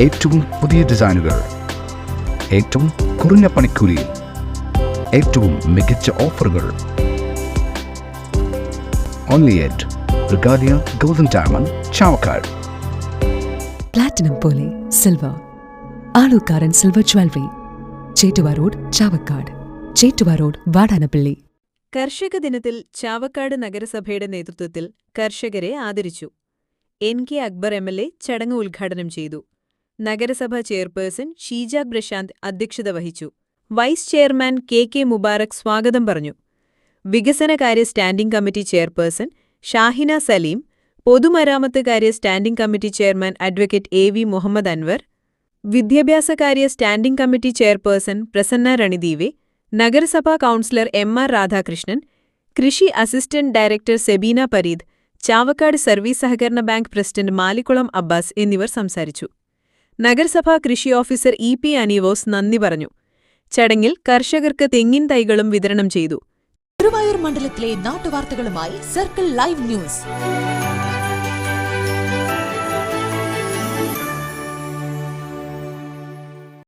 ഏറ്റവും പുതിയ ഡിസൈനുകൾ ഏറ്റവും കുറഞ്ഞ പണിക്കൂലിയിൽ ഏറ്റവും മികച്ച ഓഫറുകൾ. Only at Regalia golden diamond Chavakkad platinum പോലെ silver Alukkaran silver jewellery Chettuva road Chavakkad Chettuva road Vadanappally കർഷക ദിനത്തിൽ ചാവക്കാട് നഗരസഭയുടെ നേതൃത്വത്തിൽ കർഷകരെ ആദരിച്ചു. N K Akbar M L A ചടങ്ങ് ഉദ്ഘാടനം ചെയ്തു. നഗരസഭാ ചെയർപേഴ്സൺ ഷീജ പ്രശാന്ത് അധ്യക്ഷത വഹിച്ചു. Vice chairman K K Mubarak സ്വാഗതം പറഞ്ഞു. വികസനകാര്യ standing committee chairperson Shahina Saleem പൊതുമരാമത്ത് കാര്യ standing committee chairman advocate A V Muhammad Anwar വിദ്യാഭ്യാസകാര്യ standing committee chairperson Prasanna Ranadive നഗരസഭാ കൗൺസിലർ എം ആർ രാധാകൃഷ്ണൻ കൃഷി assistant director Sabeena Pareed Chavakkad service സഹകരണ bank president Malikkulam Abbas എന്നിവർ സംസാരിച്ചു. നഗരസഭാ കൃഷി ഓഫീസർ ഇ പി അനീവോസ് നന്ദി പറഞ്ഞു. ചടങ്ങിൽ കർഷകർക്ക് തെങ്ങിൻ തൈകളും വിതരണം ചെയ്തു. ഗുരുവായൂർ മണ്ഡലത്തിലെ നാട്ടുവാർത്തകളുമായി സർക്കിൾ ലൈവ് ന്യൂസ്.